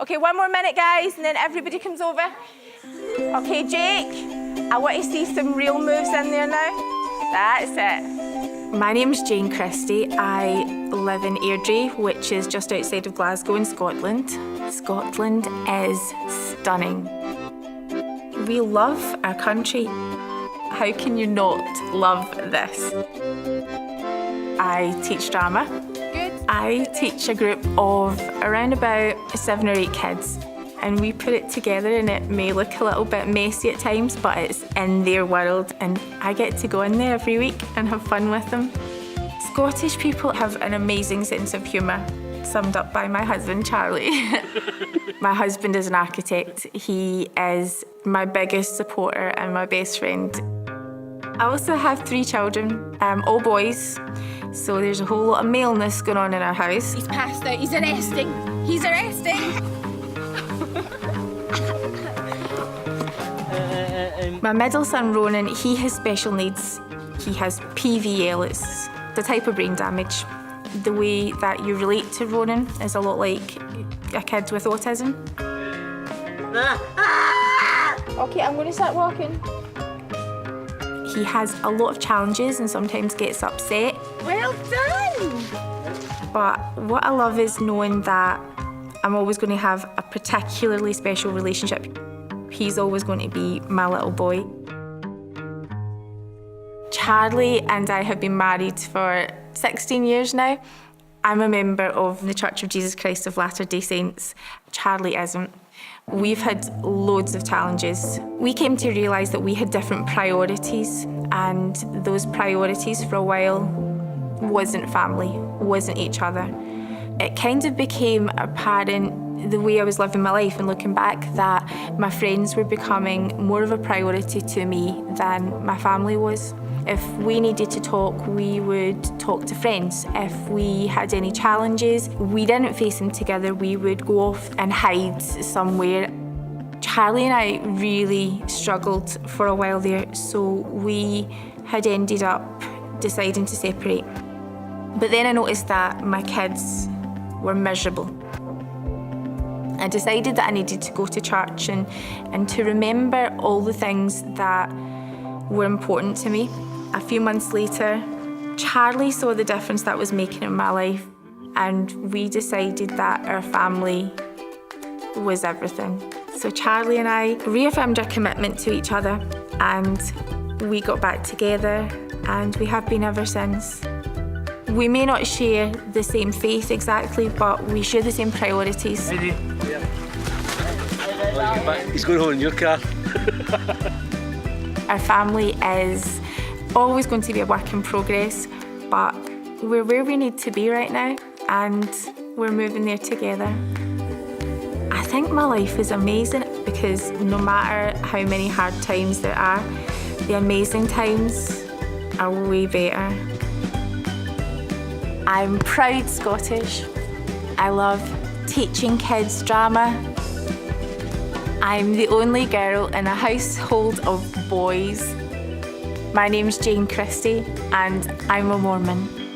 Okay, one more minute, guys, and then everybody comes over. Okay, Jake, I want to see some real moves in there now. That's it. My name's Jane Christie. I live in Airdrie, which is just outside of Glasgow in Scotland. Scotland is stunning. We love our country. How can you not love this? I teach drama. I teach a group of around about seven or eight kids. And we put it together, and it may look a little bit messy at times, but it's in their world, and I get to go in there every week and have fun with them. Scottish people have an amazing sense of humour, summed up by my husband, Charlie. my husband is an architect. He is my biggest supporter and my best friend. I also have three children, um, all boys. So there's a whole lot of maleness going on in our house. He's passed out. He's arresting. He's arresting. My middle son Ronan, he has special needs. He has PVL, it's the type of brain damage. The way that you relate to Ronan is a lot like a kid with autism. Okay, I'm going to start walking. He has a lot of challenges and sometimes gets upset. Well done. But what I love is knowing that I'm always going to have a particularly special relationship. He's always going to be my little boy. Charlie and I have been married for 16 years now. I'm a member of the Church of Jesus Christ of Latter day Saints. Charlie isn't. We've had loads of challenges. We came to realise that we had different priorities, and those priorities for a while wasn't family, wasn't each other. It kind of became apparent the way I was living my life and looking back that my friends were becoming more of a priority to me than my family was. If we needed to talk, we would talk to friends. If we had any challenges, we didn't face them together, we would go off and hide somewhere. Charlie and I really struggled for a while there, so we had ended up deciding to separate. But then I noticed that my kids were miserable. I decided that I needed to go to church and, and to remember all the things that were important to me. A few months later, Charlie saw the difference that was making in my life, and we decided that our family was everything. So Charlie and I reaffirmed our commitment to each other, and we got back together, and we have been ever since. We may not share the same faith exactly, but we share the same priorities. He's going home in your car. Our family is always going to be a work in progress, but we're where we need to be right now and we're moving there together. I think my life is amazing because no matter how many hard times there are, the amazing times are way better. I'm proud Scottish. I love teaching kids drama. I'm the only girl in a household of boys. My name's Jane Christie and I'm a Mormon.